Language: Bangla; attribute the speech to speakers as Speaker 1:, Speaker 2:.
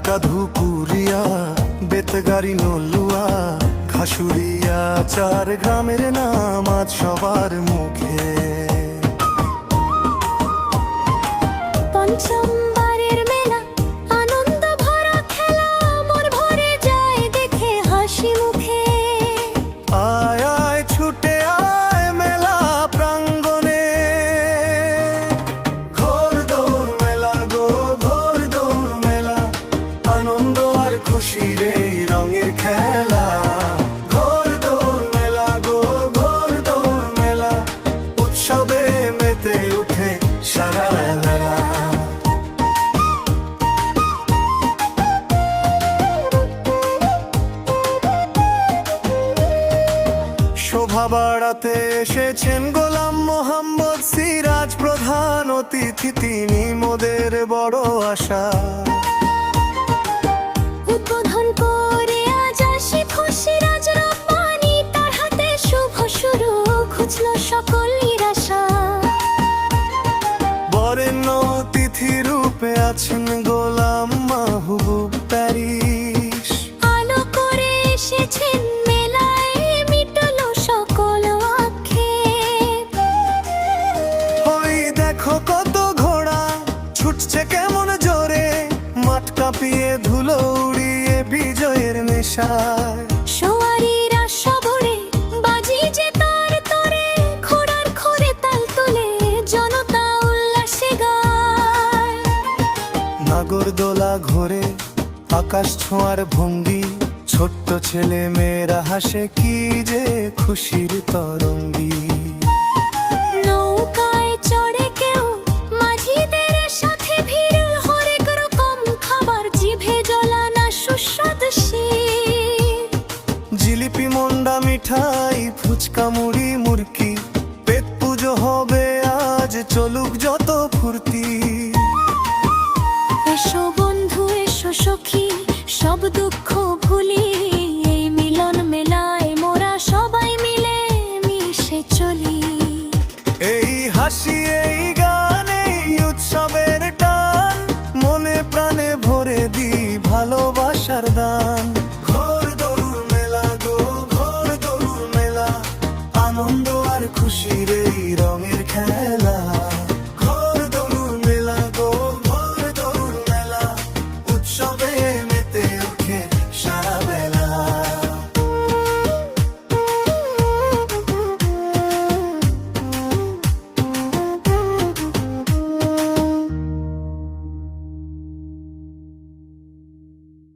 Speaker 1: টাকা ধুপুরিয়া বেতগাড়ি নলুয়া খাসুরিয়া চার গ্রামের নাম আজ সবার মুখে।
Speaker 2: পঞ্চমবারের খেলা।
Speaker 1: ঘোর দৌড় মেলা গো, ঘোর দৌড় মেলা। উৎসবে মেতে উঠে সারা শোভা বাড়াতে এসেছেন গোলাম মোহাম্মদ, সিরাজ প্রধান অতিথি, তিনি মোদের বড় আশা। আছেন গোলাম মাহবুব প্যারিস।
Speaker 2: আলো করে এসেছেন মেলায় মিটলো সকল আক্ষেপ।
Speaker 1: ওই দেখো কত ঘোড়া ছুটছে কেমন জোরে। মাঠ কাঁপিয়ে ধুলো উড়িয়ে বিজয়ের নেশায়। নাগরদোলা ঘোরে আকাশ ছোঁয়ার ভঙ্গি ছোট্ট ছেলে মেয়েরা হাসে কি যে খুশির তরঙ্গি।
Speaker 2: নৌকায় চড়ে কেউ মাঝিদের সাথে ভিড় হরেক রকম খাবার জিভে জ্বলানা সুস্বাদ
Speaker 1: জিলিপি মন্ডা মিঠাই ফুচকা মুড়ি
Speaker 2: সব দুঃখ ভুলি, এই মিলন মেলায় মোরা সবাই মিলে মিশে চলি।
Speaker 1: এই হাসি, এই গান, এই উৎসবের টান, মনে প্রাণে ভরে দি ভালোবাসার দান। ঘোর দৌড় মেলা গো, ঘোর মেলা, আনন্দ আর খুশির